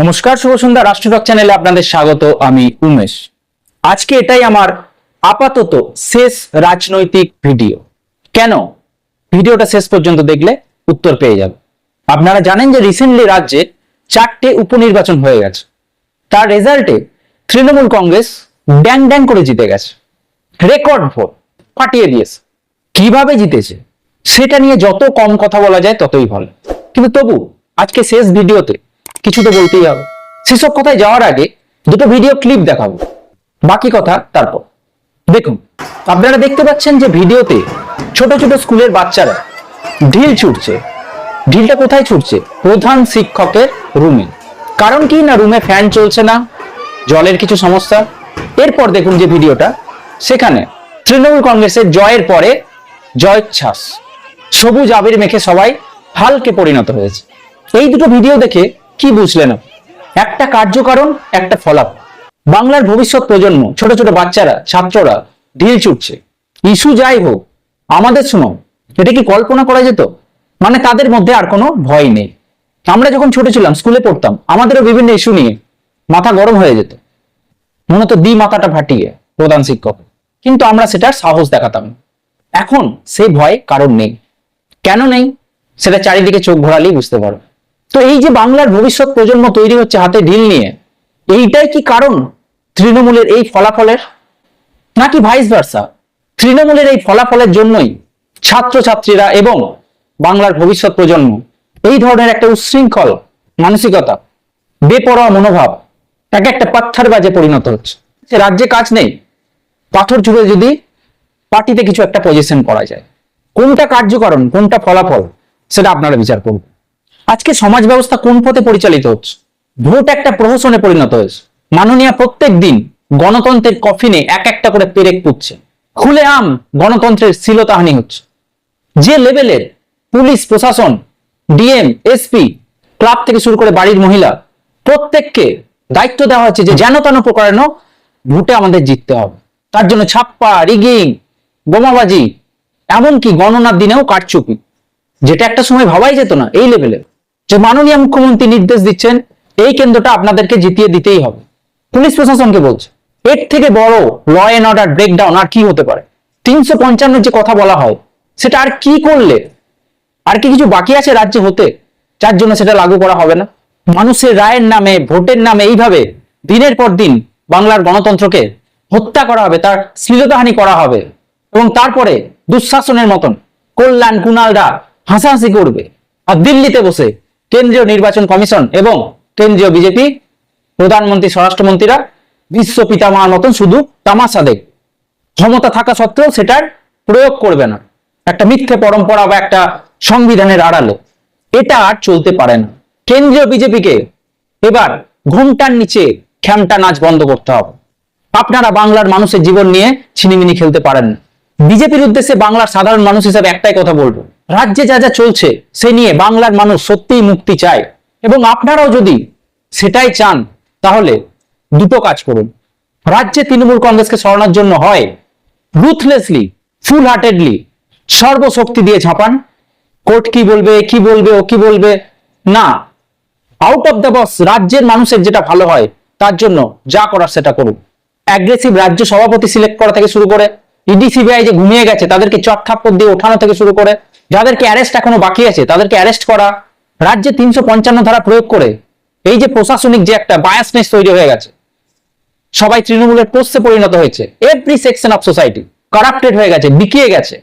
নমস্কার, শুভ সন্ধ্যা। রাষ্ট্রটক চ্যানেলে আপনাদের স্বাগত। আমি উমেশ। আজকে এটাই আমার আপাতত শেষ রাজনৈতিক ভিডিও। কেন? ভিডিওটা শেষ পর্যন্ত দেখলে উত্তর পেয়ে যাবে আপনারা জানেন যে রিসেন্টলি রাজ্যে চারটে উপনির্বাচন হয়ে গেছে। তার রেজাল্টে তৃণমূল কংগ্রেস ড্যাং ড্যাং করে জিতে গেছে। রেকর্ড ভোট ফাটিয়ে দিয়েছে। কীভাবে জিতেছে? সেটা নিয়ে যত কম কথা বলা যায় ততই ভালো। কিন্তু তবু আজকে শেষ ভিডিওতে কিছু তো বলতেই হবে। সেসব কথায় যাওয়ার আগে দুটো ভিডিও ক্লিপ দেখাবো। বাকি কথা তারপর। দেখুন, আপনারা দেখতে পাচ্ছেন যে ভিডিওতে ছোট ছোট স্কুলের বাচ্চারা ঢিল ছুটছে। ঢিলটা কোথায় ছুটছে? প্রধান শিক্ষকের রুমে কারণ কি না রুমে ফ্যান চলছে না? জলের কিছু সমস্যা? এরপর দেখুন যে ভিডিওটা সেখানে তৃণমূল কংগ্রেসের জয়ের পরে জয়োচ্ছ্বাস সবুজ আবির মেখে সবাই হালকে পরিণত হয়েছে। এই দুটো ভিডিও দেখে কি বুঝলেন? একটা কার্যকারণ, একটা ফলাফল বাংলার ভবিষ্যৎ প্রজন্ম, ছোট ছোট বাচ্চারা, ছাত্ররা, ঢিল ছুটছে। ইস্যু যাই হোক, আমাদের শুনো, এটা কি কল্পনা করা যেত? মানে তাদের মধ্যে আর কোনো ভয় নেই। আমরা যখন ছোট ছিলাম, স্কুলে পড়তাম, আমাদেরও বিভিন্ন ইস্যু নিয়ে মাথা গরম হয়ে যেত। মূলত দি মাথাটা ফাটিয়ে, প্রধান শিক্ষক। কিন্তু আমরা সেটার সাহস দেখাতাম এখন সেই ভয় কারণ নেই। কেন নেই? সেটা চারিদিকে চোখ ঘোরালেই বুঝতে পারো। তো এই যে বাংলার ভবিষ্যৎ প্রজন্ম তৈরি হচ্ছে হাতে ঢিল নিয়ে, এইটাই কি কারণ তৃণমূলের এই ফলাফলের? নাকি ভাইস ভার্সা তৃণমূলের এই ফলাফলের জন্যই ছাত্রছাত্রীরা এবং বাংলার ভবিষ্যৎ প্রজন্ম এই ধরনের একটা উচ্ছৃঙ্খল মানসিকতা, বেপরোয়া মনোভাব, এক একটা পাত্থার বাজে পরিণত হচ্ছে। রাজ্যে কাজ নেই। পাথর ছুঁড়ে যদি পার্টিতে কিছু একটা পজিশন করা যায়, কোনটা কার্যকরণ, কোনটা ফলাফল, সেটা আপনারা বিচার করুন। আজকে সমাজ ব্যবস্থা কোন পথে পরিচালিত হচ্ছে? ভোট একটা প্রহসনে পরিণত হয়েছে। মাননীয় প্রত্যেক দিন গণতন্ত্রের কফিনে এক একটা করে পেরেক পুচ্ছে খুলে আম গণতন্ত্রের শিলতাহানি হচ্ছে। যে লেভেলের পুলিশ, প্রশাসন, ডিএম, এসপি, ক্লাব থেকে শুরু করে বাড়ির মহিলা, প্রত্যেককে দায়িত্ব দেওয়া হচ্ছে যে যেন তেন প্রকারেণ ভোটে আমাদের জিততে হবে। তার জন্য ছাপ্পা, রিগিং, বোমাবাজি, এমনকি গণনার দিনেও কারচুপি, যেটা একটা সময় ভাবাই যেত না এই লেভেলে যে মাননীয় মুখ্যমন্ত্রী নির্দেশ দিচ্ছেন, এই কেন্দ্রটা আপনাদেরকে জিতিয়ে দিতেই হবে। পুলিশ প্রশাসনকে বলছে, এর থেকে বড় ল এন্ড অর্ডার ব্রেকডাউন আর কি হতে পারে? তিনশো পঞ্চান্ন যে কথা বলা হয়, সেটা আর কি করলে? আর কি কিছু বাকি আছে রাজ্যে হতে? যার জন্য সেটা লাগু করা হবে না। মানুষের রায়ের নামে, ভোটের নামে এইভাবে দিনের পর দিন বাংলার গণতন্ত্রকে হত্যা করা হবে, তার শ্লীলতাহানি করা হবে এবং তারপরে দুঃশাসনের মতন কল্যাণ কুণালরা হাসাহাসি করবে। আর দিল্লিতে বসে কেন্দ্রীয় নির্বাচন কমিশন এবং কেন্দ্রীয় বিজেপি, প্রধানমন্ত্রী, স্বরাষ্ট্রমন্ত্রীরা বিশ্ব পিতামহার মতন শুধু তামাশা দেখ ক্ষমতা থাকা সত্ত্বেও সেটার প্রয়োগ করবে না। একটা মিথ্যে পরম্পরা বা একটা সংবিধানের আড়ালে। এটা আর চলতে পারে না। কেন্দ্রীয় বিজেপিকে এবার ঘুমটার নিচে খ্যামটা নাচ বন্ধ করতে হবে। আপনারা বাংলার মানুষের জীবন নিয়ে ছিনিমিনি খেলতে পারেন না। বিজেপির উদ্দেশ্যে বাংলার সাধারণ মানুষ হিসাবে একটাই কথা বলব। রাজ্যে যা যা চলছে, সে নিয়ে বাংলার মানুষ সত্যিই মুক্তি চায়। এবং আপনারাও যদি সেটাই চান, তাহলে দুটো কাজ করুন। রাজ্যে তৃণমূল কংগ্রেসকে সরানোর জন্য হয় রুথলেসলি ফুল হার্টেডলি সর্বশক্তি দিয়ে ঝাঁপান। কোর্ট কি বলবে কি বলবে, ও কি বলবে? না। আউট অফ দ্য বক্স রাজ্যের মানুষের যেটা ভালো হয়, তার জন্য যা করার সেটা করুন। অ্যাগ্রেসিভ রাজ্য সভাপতি সিলেক্ট করা থেকে শুরু করে ইডি সিবিআই যে ঘুমিয়ে গেছে, তাদেরকে চট থাপ্পড় দিয়ে ওঠানো থেকে শুরু করে যাদেরকে অ্যারেস্ট এখনও বাকি আছে, তাদেরকে অ্যারেস্ট করা। রাজ্যে তিনশো পঞ্চান্ন ধারা প্রয়োগ করে এই যে প্রশাসনিক যে একটা বায়াসনেস তৈরি হয়ে গেছে, সবাই তৃণমূলের পোস্টে পরিণত হয়েছে। Every section of society corrupted হয়ে গেছে, বিকিয়ে গেছে।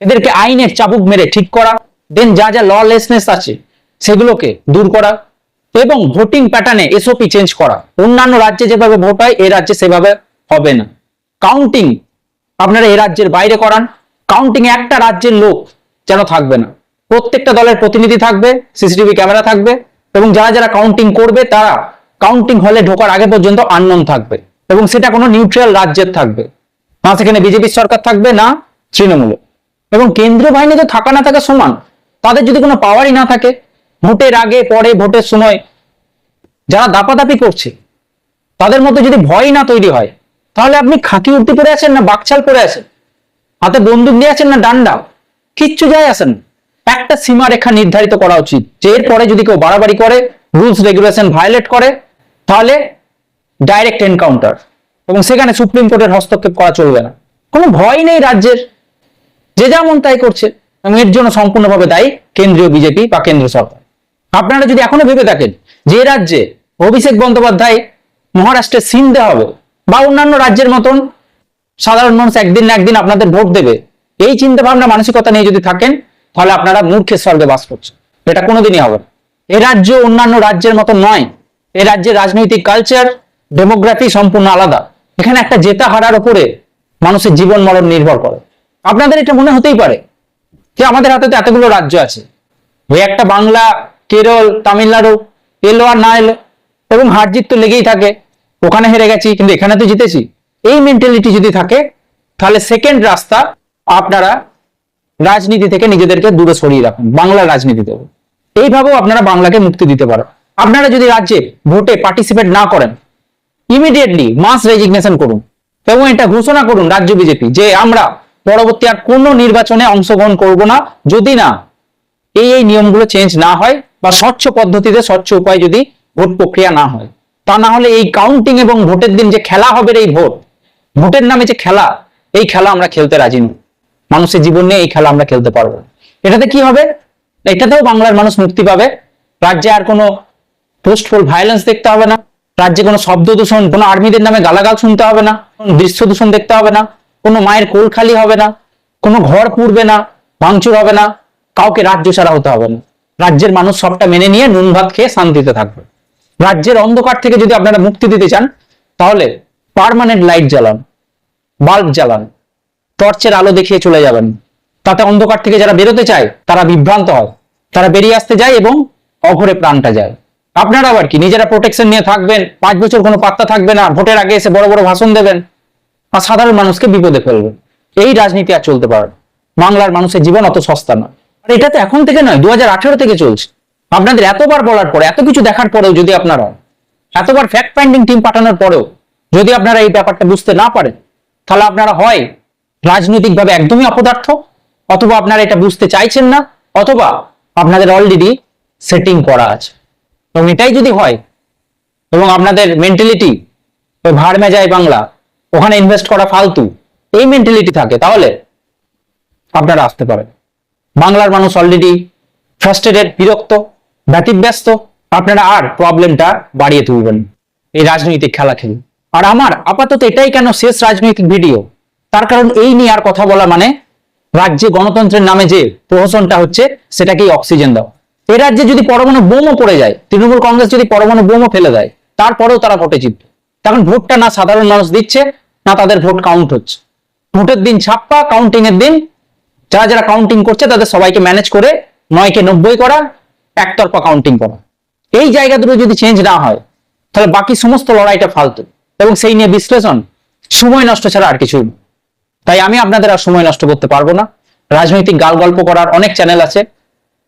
এদেরকে আইনের চাবুক মেরে ঠিক করা দেন যা যা ললেসনেস আছে, সেগুলোকে দূর করা এবং ভোটিং প্যাটার্নে এসওপি চেঞ্জ করা। অন্যান্য রাজ্যে যেভাবে ভোট হয় এই রাজ্যে সেভাবে হবে না। কাউন্টিং আপনারা এই রাজ্যের বাইরে করান। কাউন্টিং একটা রাজ্যের লোক যেন থাকবে না। প্রত্যেকটা দলের প্রতিনিধি থাকবে, সিসিটিভি ক্যামেরা থাকবে এবং যারা যারা কাউন্টিং করবে, তারা কাউন্টিং হলে ঢোকার আগে পর্যন্ত আননোন থাকবে এবং সেটা কোনো নিউট্রাল রাজ্যের থাকবে। না, সেখানে বিজেপির সরকার থাকবে, না, তৃণমূল। এবং কেন্দ্রীয় বাহিনী তো থাকা না থাকা সমান। তাদের যদি কোনো পাওয়ারই না থাকে, ভোটের আগে, পরে, ভোটের সময় যারা দাপাদাপি করছে, তাদের মধ্যে যদি ভয় না তৈরি হয়, তাহলে আপনি খাকি উর্দি পরে আছেন না বাকছাল পরে আছেন? হাতে বন্দুক নিয়ে আছেন না, ডান্ডা? কিচ্ছু যায় আসেন। একটা সীমারেখা নির্ধারিত করা উচিত। যে এরপরে যদি কেউ বাড়াবাড়ি করে, রুলস, রেগুলেশন ভায়োলেট করে, তাহলে ডাইরেক্ট এনকাউন্টার। এবং সেখানে সুপ্রিম কোর্টের হস্তক্ষেপ করা চলবে না। কোনো ভয় নেই রাজ্যের। যে যেমন তাই করছে। এবং এর জন্য সম্পূর্ণভাবে দায়ী কেন্দ্রীয় বিজেপি বা কেন্দ্র সরকার। আপনারা যদি এখনও ভেবে থাকেন যে রাজ্যে অভিষেক বন্দ্যোপাধ্যায় মহারাষ্ট্রে দেওয়া হবে, বা অন্যান্য রাজ্যের মতন সাধারণ মানুষ একদিন না একদিন আপনাদের ভোট দেবে এই চিন্তা ভাবনা মানসিকতা নিয়ে যদি থাকেন, তাহলে আপনারা মূর্খের স্বর্গে বাস করছেন। এটা কোনোদিনই হবে এ রাজ্য অন্যান্য রাজ্যের মতো নয়। এ রাজ্যের রাজনৈতিক কালচার ডেমোগ্রাফি সম্পূর্ণ আলাদা। এখানে একটা জেতা হারার উপরে মানুষের জীবন মরণ নির্ভর করে। আপনাদের এটা মনে হতেই পারে যে আমাদের হাতে তো এতগুলো রাজ্য আছে। ওই একটা বাংলা, কেরল, তামিলনাড়ু, এলো আর না এলো, এবং হার জিত তো লেগেই থাকে। ওখানে হেরে গেছি, কিন্তু এখানে তো জিতেছি। এই মেন্টালিটি যদি থাকে, তাহলে সেকেন্ড রাস্তা আপনারা রাজনীতি থেকে নিজেদেরকে দূরে সরিয়ে রাখুন বাংলা রাজনীতি এইভাবেও আপনারা বাংলাকে মুক্তি দিতে পারেন। আপনারা যদি রাজ্যে ভোটে পার্টিসিপেট না করেন ইমিডিয়েটলি মাস রেজিগনেশন করুন এবং এটা ঘোষণা করুন রাজ্য বিজেপি যে আমরা পরবর্তী আর কোনো নির্বাচনে অংশগ্রহণ করব না। যদি না এই এই নিয়মগুলো চেঞ্জ না হয় বা স্বচ্ছ পদ্ধতিতে স্বচ্ছ উপায় যদি ভোট প্রক্রিয়া না হয়, তা না হলে এই কাউন্টিং এবং ভোটের দিন যে খেলা হবে এই ভোট, ভোটের নামে যে খেলা, এই খেলা আমরা খেলতে রাজি নই। মানুষের জীবন নিয়ে এই খেলা আমরা খেলতে পারব। এটাতে কি হবে? এটাতেও বাংলার মানুষ মুক্তি পাবে। রাজ্যে আর কোনো পোস্টফুল ভায়োলেন্স দেখতে হবে না। রাজ্যে কোনো শব্দ দূষণ, কোনো আর্মিদের নামে গালাগাল শুনতে হবে না। কোনো দৃশ্য দূষণ দেখতে হবে না। কোনো মায়ের কোল খালি হবে না। কোনো ঘর পুড়বে না, ভাঙচুর হবে না। কাউকে রাজ্য ছাড়া হতে হবে না। রাজ্যের মানুষ সবটা মেনে নিয়ে নুন ভাত খেয়ে শান্তিতে থাকবে। রাজ্যের অন্ধকার থেকে যদি আপনারা মুক্তি দিতে চান, তাহলে পার্মানেন্ট লাইট জ্বালান বাল্ব জ্বালান। টর্চের আলো দেখিয়ে চলে যাবেন। তাতে অন্ধকার থেকে যারা বেরোতে চায়, তারা বিভ্রান্ত হয়। তারা বেরিয়ে আসতে যায় এবং অঘরে প্রাণটা যায়। আপনারা আবার কি, নিজেরা প্রোটেকশন নিয়ে থাকবেন, পাঁচ বছর কোনো পাত্তা থাকবে না, ভোটের আগে এসে বড় বড় ভাষণ দেবেন, আর সাধারণ মানুষকে বিপদে ফেলবেন। এই রাজনীতি আর চলতে পারে বাংলার মানুষের জীবন অত সস্তা নয়। আর এটা তো এখন থেকে নয় দু থেকে চলছে। আপনাদের এতবার বলার পরে, এত কিছু দেখার পরেও যদি আপনারা, এতবার ফ্যাক্ট ফাইন্ডিং টিম পাঠানোর পরেও যদি আপনারা এই ব্যাপারটা বুঝতে না পারেন, তাহলে আপনারা হয় রাজনৈতিকভাবে একদমই অপদার্থ, অথবা আপনারা এটা বুঝতে চাইছেন না, অথবা আপনাদের অলরেডি সেটিং করা আছে। এবং এটাই যদি হয়, এবং আপনাদের মেন্টালিটি ভাড় মেজায় বাংলা, ওখানে ইনভেস্ট করা ফালতু, এই মেন্টালিটি থাকে, তাহলে আপনারা আসতে পারেন। বাংলার মানুষ অলরেডি ফ্রাস্ট্রেটেড বিরক্ত, ব্যতিব্যস্ত, আপনারা আর প্রবলেমটা বাড়িয়ে তুলবেন এই রাজনৈতিক খেলা খেলে। আর আমার আপাতত এটাই কেন শেষ রাজনৈতিক ভিডিও তার কারণ এই নিয়ে আর কথা বলা মানে রাজ্যে গণতন্ত্রের নামে যে প্রহসনটা হচ্ছে, সেটাকেই অক্সিজেন দেওয়া এই রাজ্যে যদি পরমাণু বোমও পড়ে যায়, তৃণমূল কংগ্রেস যদি পরমাণু বোমও ফেলে দেয়, তারপরেও তারা ভোটে জিতবে। তখন ভোটটা না সাধারণ মানুষ দিচ্ছে, না তাদের ভোট কাউন্ট হচ্ছে। ভোটের দিন ছাপ্পা কাউন্টিং এর দিন যারা যারা কাউন্টিং করছে, তাদের সবাইকে ম্যানেজ করে নয়কে নব্বই করা, একতরফা কাউন্টিং করা। এই জায়গা দুটো যদি চেঞ্জ না হয়, তাহলে বাকি সমস্ত লড়াইটা ফালতু। এবং সেই নিয়ে বিশ্লেষণ, সময় নষ্ট ছাড়া আর কিছুই। তাই আমি আপনাদের আর সময় নষ্ট করতে পারব না। রাজনৈতিক গাল গল্প করার অনেক চ্যানেল আছে,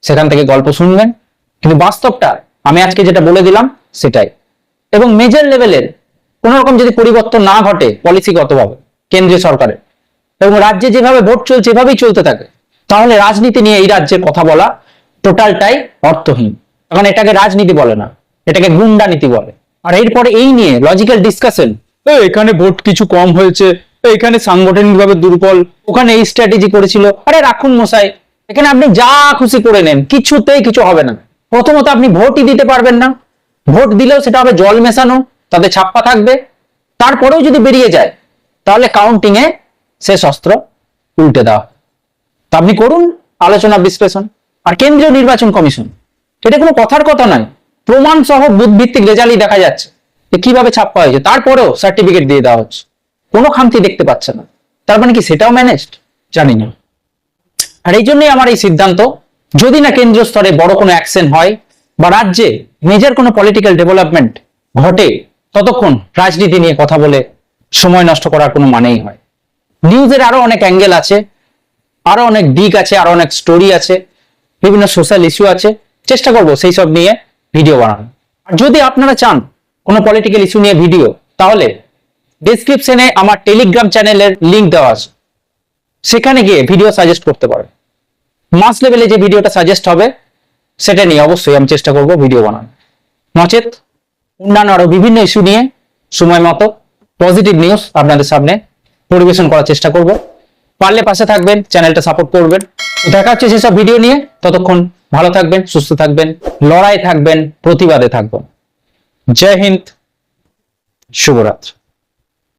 সেখান থেকে গল্প শুনবেন। কিন্তু বাস্তবটা, আমি আজকে যেটা বলে দিলাম, সেটাই। এবং মেজর লেভেলের কোন রকম যদি পরিবর্তন না ঘটে পলিসিগতভাবে কেন্দ্রীয় সরকারের। এবং রাজ্যে যেভাবে ভোট চলছে, এভাবেই চলতে থাকে। তাহলে রাজনীতি নিয়ে এই রাজ্যের কথা বলা টোটালটাই অর্থহীন। কারণ এটাকে রাজনীতি বলে না, এটাকে গুন্ডা নীতি বলে। আর এরপরে এই নিয়ে লজিক্যাল ডিসকাশন এখানে ভোট কিছু কম হয়েছে এখানে সাংগঠনিকভাবে দুর্বল। ওখানে এই স্ট্র্যাটেজি করেছিল। আরে রাখুন মশাই, এখানে আপনি যা খুশি করে নেন, কিছুতেই কিছু হবে না। প্রথমত আপনি ভোটই দিতে পারবেন না। ভোট দিলেও সেটা হবে জল মেশানো, তাতে ছাপ্পা থাকবে। তারপরেও যদি বেরিয়ে যায়, তাহলে কাউন্টিং এ শেষ অস্ত্র উল্টে দেওয়া। তা আপনি করুন আলোচনা বিশ্লেষণ। আর কেন্দ্রীয় নির্বাচন কমিশন, এটা কোনো কথার কথা নয়। প্রমাণ সহ বুথ ভিত্তিক রেজাল্টই দেখা যাচ্ছে কীভাবে ছাপ্পা হয়েছে। তারপরেও সার্টিফিকেট দিয়ে দেওয়া হচ্ছে। কোনো খামতি দেখতে পাচ্ছে না। তার মানে কি সেটাও ম্যানেজড জানি না। আর এই জন্যই আমার এই সিদ্ধান্ত, যদি না কেন্দ্রীয় স্তরে বড় কোনো অ্যাকশন হয় বা রাজ্যে মেজর কোনো পলিটিক্যাল ডেভেলপমেন্ট ঘটে, ততক্ষণ রাজনীতি নিয়ে কথা বলে সময় নষ্ট করার কোনো মানেই হয়। নিউজের আরও অনেক অ্যাঙ্গেল আছে, আরও অনেক দিক আছে, আরও অনেক স্টোরি আছে, বিভিন্ন সোশ্যাল ইস্যু আছে। চেষ্টা করব সেই সব নিয়ে ভিডিও বানানো আর যদি আপনারা চান কোনো পলিটিক্যাল ইস্যু নিয়ে ভিডিও তাহলে ডেসক্রিপশনে আমার টেলিগ্রাম চ্যানেলের লিংক দেওয়া আছে। সেখানে গিয়ে ভিডিও সাজেস্ট করতে পারেন। মাস লেভেলে যে ভিডিওটা সাজেস্ট হবে, সেটা নিয়ে অবশ্যই আমি চেষ্টা করব ভিডিও বানানো নচেত, অন্যান্য আরও বিভিন্ন ইস্যু নিয়ে সময় মতো পজিটিভ নিউজ আপনাদের সামনে পরিবেশন করার চেষ্টা করব। পারলে পাশে থাকবেন চ্যানেলটা সাপোর্ট করবেন। দেখা হচ্ছে সেসব ভিডিও নিয়ে, ততক্ষণ ভালো থাকবেন, সুস্থ থাকবেন, লড়াই থাকবেন, প্রতিবাদে থাকবেন। জয় হিন্দ, শুভরাত্রি।